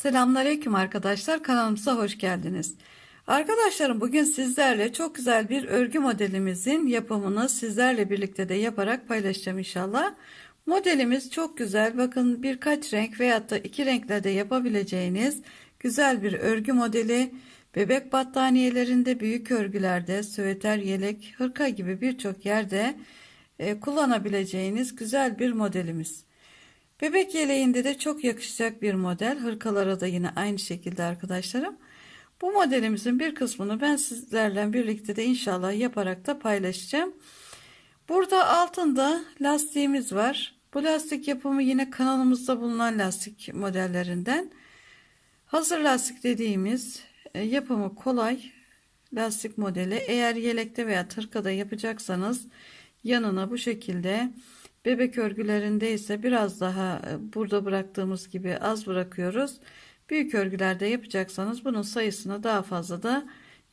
Selamünaleyküm arkadaşlar kanalımıza hoş geldiniz. Arkadaşlarım bugün sizlerle çok güzel bir örgü modelimizin yapımını sizlerle birlikte de yaparak paylaşacağım inşallah. Modelimiz çok güzel bakın birkaç renk veyahut da iki renkle de yapabileceğiniz güzel bir örgü modeli. Bebek battaniyelerinde büyük örgülerde süveter yelek hırka gibi birçok yerde e, kullanabileceğiniz güzel bir modelimiz. Bebek yeleğinde de çok yakışacak bir model. Hırkalara da yine aynı şekilde arkadaşlarım. Bu modelimizin bir kısmını ben sizlerle birlikte de inşallah yaparak da paylaşacağım. Burada altında lastiğimiz var. Bu lastik yapımı yine kanalımızda bulunan lastik modellerinden. Hazır lastik dediğimiz e, yapımı kolay lastik modeli. Eğer yelekte veya tırkada yapacaksanız yanına bu şekilde Bebek örgülerinde ise biraz daha e, burada bıraktığımız gibi az bırakıyoruz. Büyük örgülerde yapacaksanız bunun sayısını daha fazla da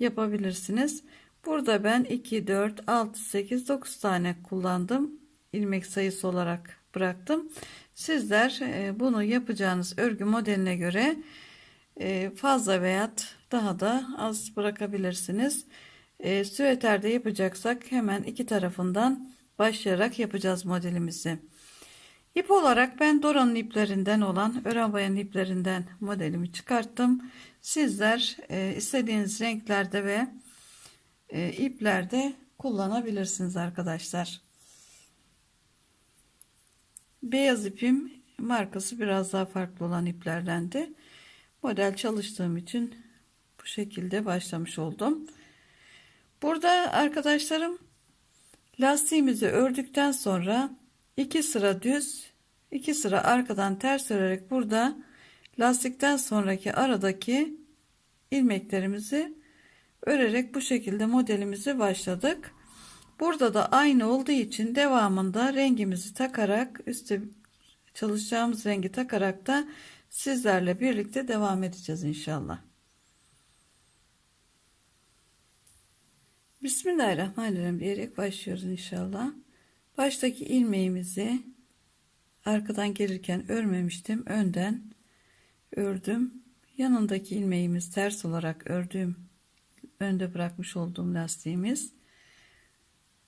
yapabilirsiniz. Burada ben 2, 4, 6, 8, 9 tane kullandım. ilmek sayısı olarak bıraktım. Sizler e, bunu yapacağınız örgü modeline göre e, fazla veya daha da az bırakabilirsiniz. Süveterde yapacaksak hemen iki tarafından başlayarak yapacağız modelimizi. İp olarak ben Dora'nın iplerinden olan Ören iplerinden modelimi çıkarttım. Sizler e, istediğiniz renklerde ve e, iplerde kullanabilirsiniz arkadaşlar. Beyaz ipim markası biraz daha farklı olan iplerdendi. Model çalıştığım için bu şekilde başlamış oldum. Burada arkadaşlarım Lastiğimizi ördükten sonra iki sıra düz, iki sıra arkadan ters örerek burada lastikten sonraki aradaki ilmeklerimizi örerek bu şekilde modelimizi başladık. Burada da aynı olduğu için devamında rengimizi takarak üstte çalışacağımız rengi takarak da sizlerle birlikte devam edeceğiz inşallah. Bismillahirrahmanirrahim diyerek başlıyoruz inşallah. Baştaki ilmeğimizi arkadan gelirken örmemiştim. Önden ördüm. Yanındaki ilmeğimiz ters olarak ördüğüm önde bırakmış olduğum lastiğimiz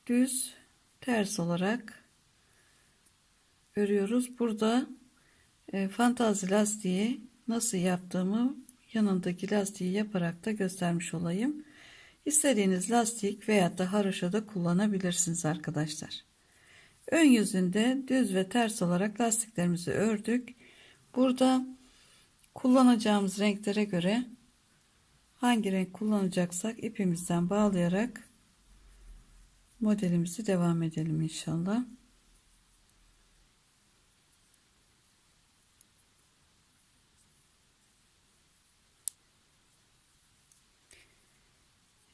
düz ters olarak örüyoruz. Burada e, fantazi lastiği nasıl yaptığımı yanındaki lastiği yaparak da göstermiş olayım. İstediğiniz lastik veya da haroşa da kullanabilirsiniz arkadaşlar. Ön yüzünde düz ve ters olarak lastiklerimizi ördük. Burada kullanacağımız renklere göre hangi renk kullanacaksak ipimizden bağlayarak modelimizi devam edelim inşallah.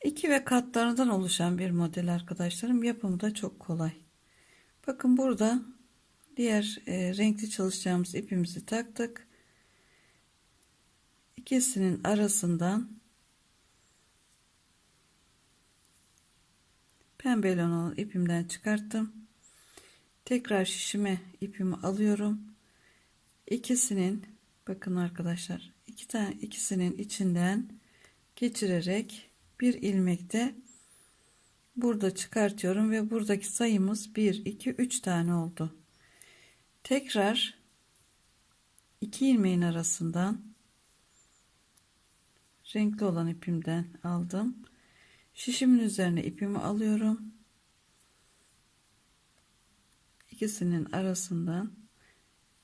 2 ve katlarından oluşan bir model arkadaşlarım. Yapımı da çok kolay. Bakın burada diğer e, renkli çalışacağımız ipimizi taktık. İkisinin arasından pembe olan ipimden çıkarttım. Tekrar şişime ipimi alıyorum. İkisinin bakın arkadaşlar iki tane ikisinin içinden geçirerek bir ilmekte burada çıkartıyorum ve buradaki sayımız 1 2 3 tane oldu. Tekrar iki ilmeğin arasından renkli olan ipimden aldım. Şişimin üzerine ipimi alıyorum. İkisinin arasından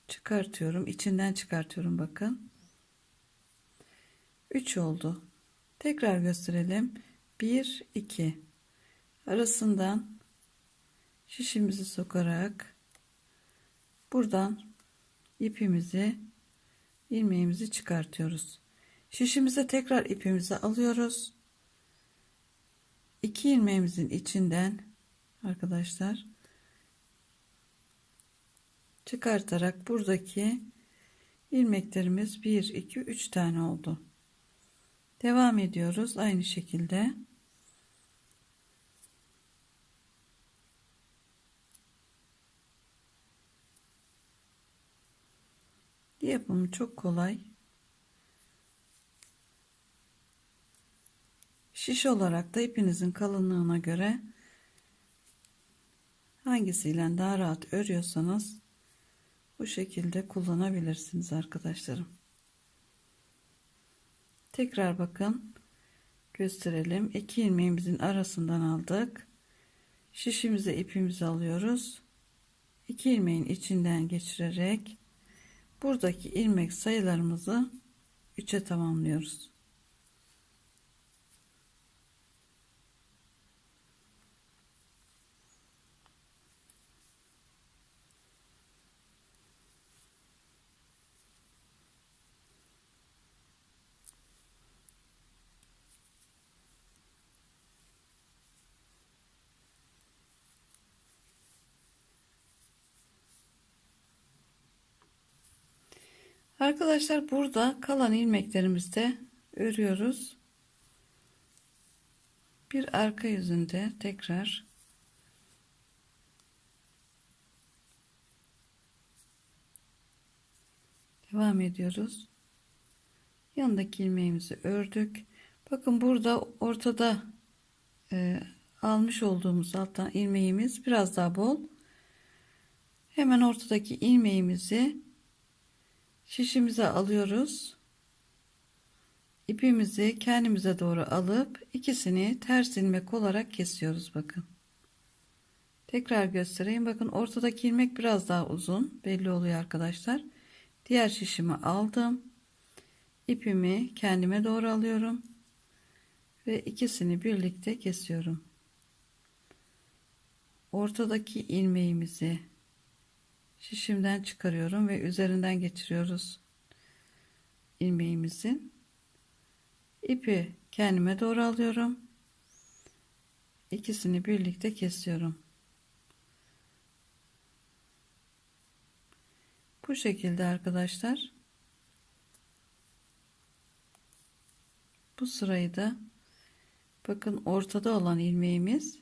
çıkartıyorum. İçinden çıkartıyorum bakın. 3 oldu Tekrar gösterelim. 1 2 arasından şişimizi sokarak buradan ipimizi ilmeğimizi çıkartıyoruz. Şişimize tekrar ipimizi alıyoruz. İki ilmeğimizin içinden arkadaşlar çıkartarak buradaki ilmeklerimiz 1 2 3 tane oldu. Devam ediyoruz aynı şekilde. Yapımı çok kolay. Şiş olarak da ipinizin kalınlığına göre hangisiyle daha rahat örüyorsanız bu şekilde kullanabilirsiniz arkadaşlarım. Tekrar bakın gösterelim. İki ilmeğimizin arasından aldık. Şişimize ipimizi alıyoruz. İki ilmeğin içinden geçirerek buradaki ilmek sayılarımızı 3'e tamamlıyoruz. Arkadaşlar burada kalan ilmeklerimizde örüyoruz. Bir arka yüzünde tekrar devam ediyoruz. Yanındaki ilmeğimizi ördük. Bakın burada ortada e, almış olduğumuz alttan ilmeğimiz biraz daha bol. Hemen ortadaki ilmeğimizi şişimize alıyoruz. İpimizi kendimize doğru alıp ikisini ters ilmek olarak kesiyoruz bakın. Tekrar göstereyim. Bakın ortadaki ilmek biraz daha uzun. Belli oluyor arkadaşlar. Diğer şişimi aldım. İpimi kendime doğru alıyorum. Ve ikisini birlikte kesiyorum. Ortadaki ilmeğimizi şişimden çıkarıyorum ve üzerinden geçiriyoruz ilmeğimizin. İpi kendime doğru alıyorum. İkisini birlikte kesiyorum. Bu şekilde arkadaşlar. Bu sırayı da bakın ortada olan ilmeğimiz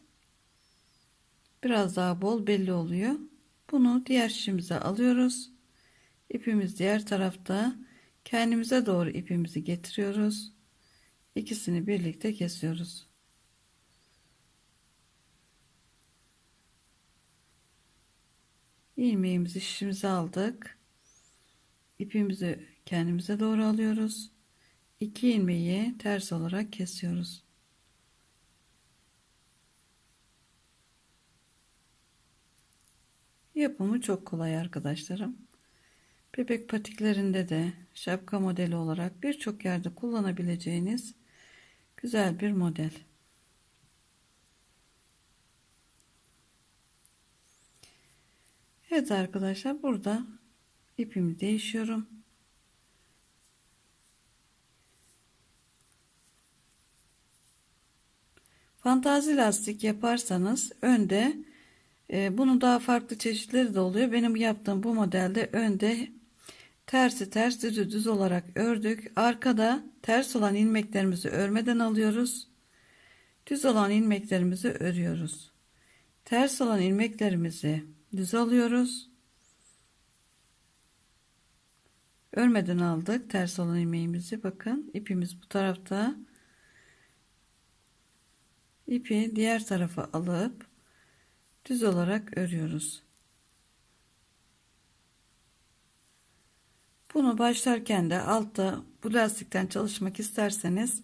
biraz daha bol belli oluyor bunu diğer şişimize alıyoruz. İpimiz diğer tarafta. Kendimize doğru ipimizi getiriyoruz. İkisini birlikte kesiyoruz. ilmeğimizi şişimize aldık. İpimizi kendimize doğru alıyoruz. İki ilmeği ters olarak kesiyoruz. Yapımı çok kolay arkadaşlarım. Bebek patiklerinde de şapka modeli olarak birçok yerde kullanabileceğiniz güzel bir model. Evet arkadaşlar burada ipimi değişiyorum. Fantazi lastik yaparsanız önde e, bunun daha farklı çeşitleri de oluyor. Benim yaptığım bu modelde önde tersi ters düz düz olarak ördük. Arkada ters olan ilmeklerimizi örmeden alıyoruz. Düz olan ilmeklerimizi örüyoruz. Ters olan ilmeklerimizi düz alıyoruz. Örmeden aldık ters olan ilmeğimizi. Bakın ipimiz bu tarafta. İpi diğer tarafa alıp düz olarak örüyoruz. Bunu başlarken de altta bu lastikten çalışmak isterseniz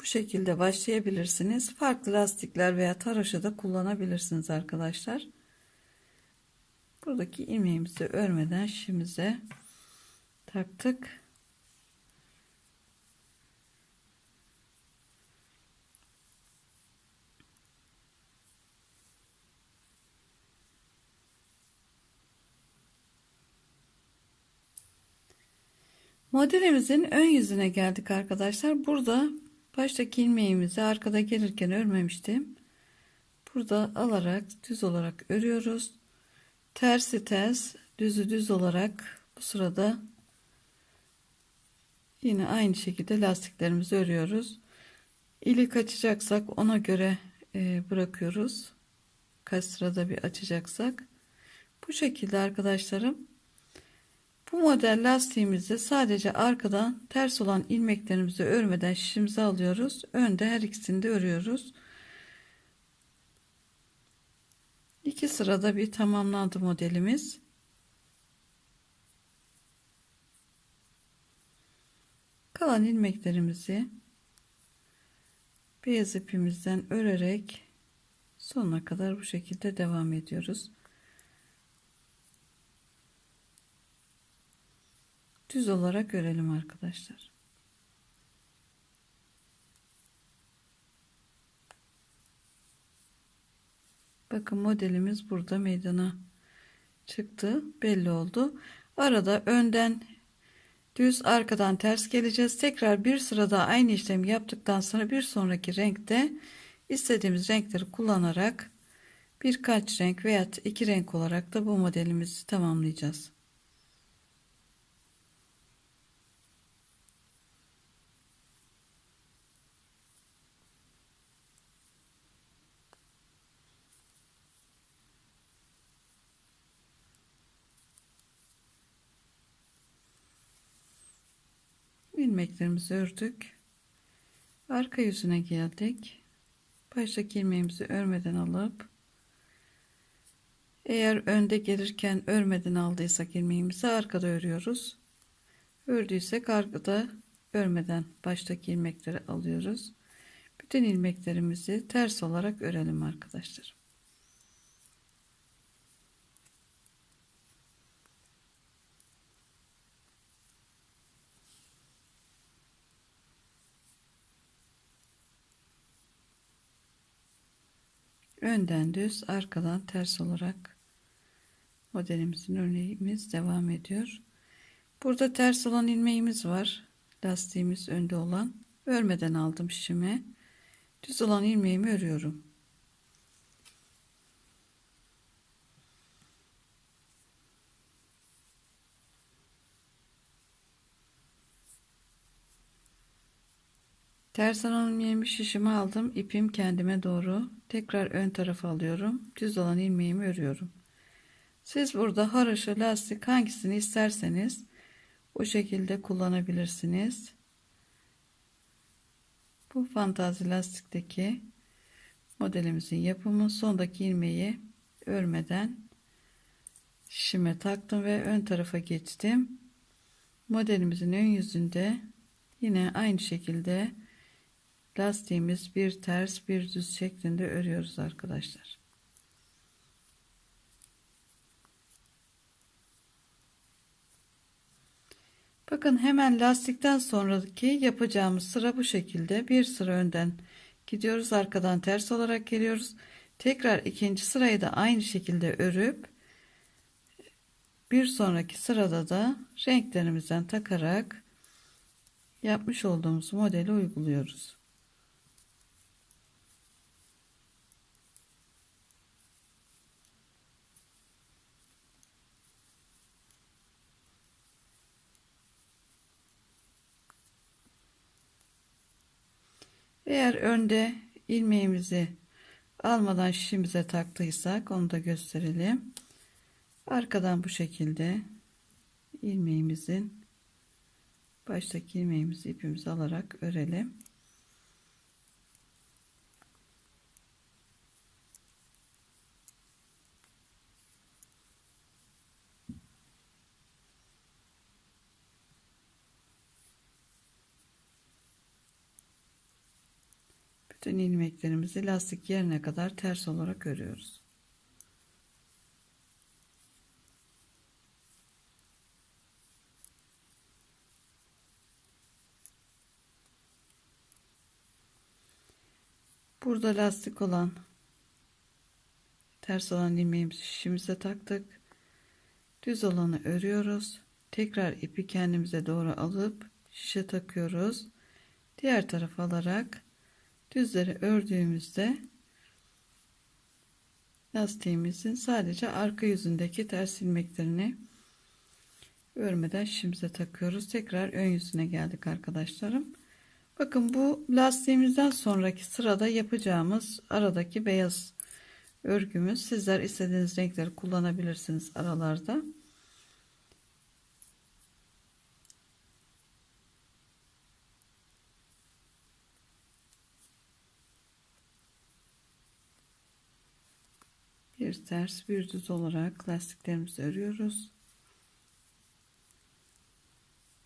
bu şekilde başlayabilirsiniz. Farklı lastikler veya taraşı da kullanabilirsiniz arkadaşlar. Buradaki ilmeğimizi örmeden şişimize taktık. Modelimizin ön yüzüne geldik arkadaşlar. Burada baştaki ilmeğimizi arkada gelirken örmemiştim. Burada alarak düz olarak örüyoruz. Tersi ters, düzü düz olarak bu sırada yine aynı şekilde lastiklerimizi örüyoruz. İlik açacaksak ona göre e, bırakıyoruz. Kaç sırada bir açacaksak. Bu şekilde arkadaşlarım bu model lastiğimizi sadece arkadan ters olan ilmeklerimizi örmeden şişimize alıyoruz. Önde her ikisini de örüyoruz. İki sırada bir tamamlandı modelimiz. Kalan ilmeklerimizi beyaz ipimizden örerek sonuna kadar bu şekilde devam ediyoruz. Düz olarak örelim arkadaşlar. Bakın modelimiz burada meydana çıktı. Belli oldu. Arada önden düz arkadan ters geleceğiz. Tekrar bir sırada aynı işlemi yaptıktan sonra bir sonraki renkte istediğimiz renkleri kullanarak birkaç renk veya iki renk olarak da bu modelimizi tamamlayacağız. İlmeklerimizi ördük. Arka yüzüne geldik. Baştaki ilmeğimizi örmeden alıp eğer önde gelirken örmeden aldıysak ilmeğimizi arkada örüyoruz. Ördüysek arkada örmeden baştaki ilmekleri alıyoruz. Bütün ilmeklerimizi ters olarak örelim arkadaşlar. Önden düz arkadan ters olarak modelimizin örneğimiz devam ediyor. Burada ters olan ilmeğimiz var. Lastiğimiz önde olan. Örmeden aldım şişime. Düz olan ilmeğimi örüyorum. Ters olan ilmeğimi şişime aldım. İpim kendime doğru. Tekrar ön tarafa alıyorum. Düz olan ilmeğimi örüyorum. Siz burada haroşa lastik hangisini isterseniz o şekilde kullanabilirsiniz. Bu fantazi lastikteki modelimizin yapımı sondaki ilmeği örmeden şişime taktım ve ön tarafa geçtim. Modelimizin ön yüzünde yine aynı şekilde lastiğimiz bir ters bir düz şeklinde örüyoruz arkadaşlar. Bakın hemen lastikten sonraki yapacağımız sıra bu şekilde. Bir sıra önden gidiyoruz. Arkadan ters olarak geliyoruz. Tekrar ikinci sırayı da aynı şekilde örüp bir sonraki sırada da renklerimizden takarak yapmış olduğumuz modeli uyguluyoruz. Eğer önde ilmeğimizi almadan şişimize taktıysak onu da gösterelim. Arkadan bu şekilde ilmeğimizin baştaki ilmeğimizi ipimizi alarak örelim. Bütün ilmeklerimizi lastik yerine kadar ters olarak örüyoruz. Burada lastik olan ters olan ilmeğimizi şişimize taktık. Düz olanı örüyoruz. Tekrar ipi kendimize doğru alıp şişe takıyoruz. Diğer tarafa alarak düzleri ördüğümüzde lastiğimizin sadece arka yüzündeki ters ilmeklerini örmeden şişimize takıyoruz. Tekrar ön yüzüne geldik arkadaşlarım. Bakın bu lastiğimizden sonraki sırada yapacağımız aradaki beyaz örgümüz. Sizler istediğiniz renkleri kullanabilirsiniz aralarda. Bir ters bir düz olarak lastiklerimizi örüyoruz.